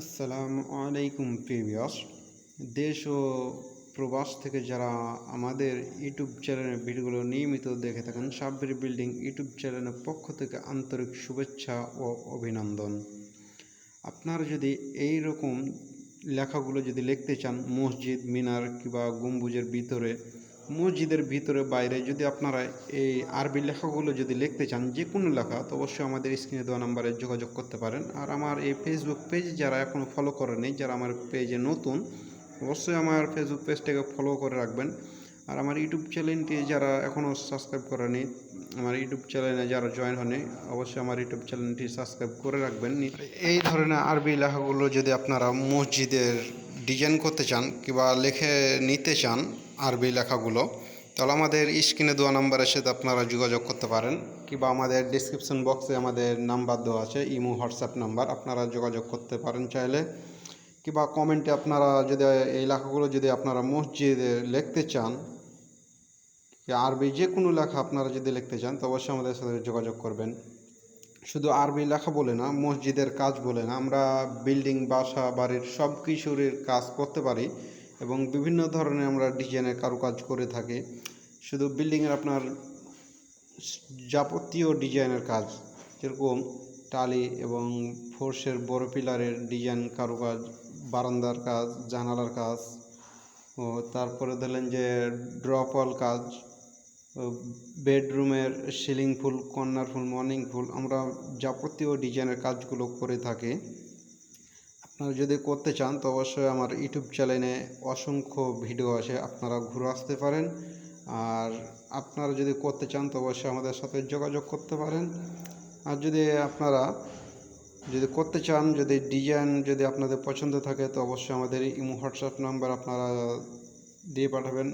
আসসালামু আলাইকুম প্রিভিয়াস দেশ ও প্রবাস থেকে যারা আমাদের ইউটিউব চ্যানেলের ভিডিওগুলো নিয়মিত দেখে থাকেন, সাব্বির বিল্ডিং ইউটিউব চ্যানেলের পক্ষ থেকে আন্তরিক শুভেচ্ছা ও অভিনন্দন। আপনারা যদি এই রকম লেখাগুলো যদি লিখতে চান, মসজিদ, মিনার কিংবা গম্বুজের ভিতরে মসজিদের ভিতরে, বাইরে যদি আপনারা এই আরবি লেখাগুলো যদি লিখতে চান যে কোনো লেখা, তো অবশ্যই আমাদের স্ক্রিনে দেওয়া নাম্বারে যোগাযোগ করতে পারেন। আর আমার এই ফেসবুক পেজ যারা এখনও ফলো করেনি যারা আমার পেজে নতুন, অবশ্যই আমার ফেসবুক পেজটাকে ফলো করে রাখবেন। আর আমার ইউটিউব চ্যানেলটি যারা এখনও সাবস্ক্রাইব করেনি আমার ইউটিউব চ্যানেলে যারা জয়েন হয়নি অবশ্যই আমার ইউটিউব চ্যানেলটি সাবস্ক্রাইব করে রাখবেন। এই ধরনের আরবি লেখাগুলো যদি আপনারা মসজিদের ডিজাইন করতে চান কিংবা লিখে নিতে চান আরবি লেখাগুলো, তাহলে আমাদের স্ক্রিনে দেওয়া নাম্বারের সাথে আপনারা যোগাযোগ করতে পারেন, কিংবা আমাদের ডিসক্রিপশন বক্সে আমাদের নাম্বার দেওয়া আছে, ইমো, হোয়াটসঅ্যাপ নাম্বার, আপনারা যোগাযোগ করতে পারেন চাইলে। কিংবা কমেন্টে আপনারা যদি এই লেখাগুলো যদি আপনারা মসজিদে লিখতে চান, আরবি যে কোনো লেখা আপনারা যদি লিখতে চান, তো অবশ্যই আমাদের সাথে যোগাযোগ করবেন। শুধু আরবি লেখা বলে না, মসজিদের কাজ বলে না, আমরা বিল্ডিং, বাসা, বাড়ির সব কিছুর কাজ করতে পারি এবং বিভিন্ন ধরনের আমরা ডিজাইনের কারুকাজ করে থাকি। শুধু বিল্ডিংয়ের আপনার যাবতীয় ডিজাইনের কাজ, যেরকম টালি এবং ফোর্সের বড় পিলারের ডিজাইন কারুকাজ, বারান্দার কাজ, জানালার কাজ, ও তারপরে ধরলেন যে ড্রপওয়াল কাজ বেডরুমের ceiling full, corner full, morning full, আমরা যাবতীয় ডিজাইনের কাজগুলো করে থাকি। আপনারা যদি করতে চান, তো অবশ্যই আমার ইউটিউব চ্যানেলে অসংখ্য ভিডিও আছে, আপনারা ঘুরে আসতে পারেন। আর আপনারা যদি করতে চান, তো অবশ্যই আমাদের সাথে যোগাযোগ করতে পারেন। আর যদি আপনারা যদি করতে চান, যদি ডিজাইন যদি আপনাদের পছন্দ থাকে, তো অবশ্যই আমাদের ইমো, হোয়াটসঅ্যাপ নাম্বার আপনারা দিয়ে পাঠাবেন।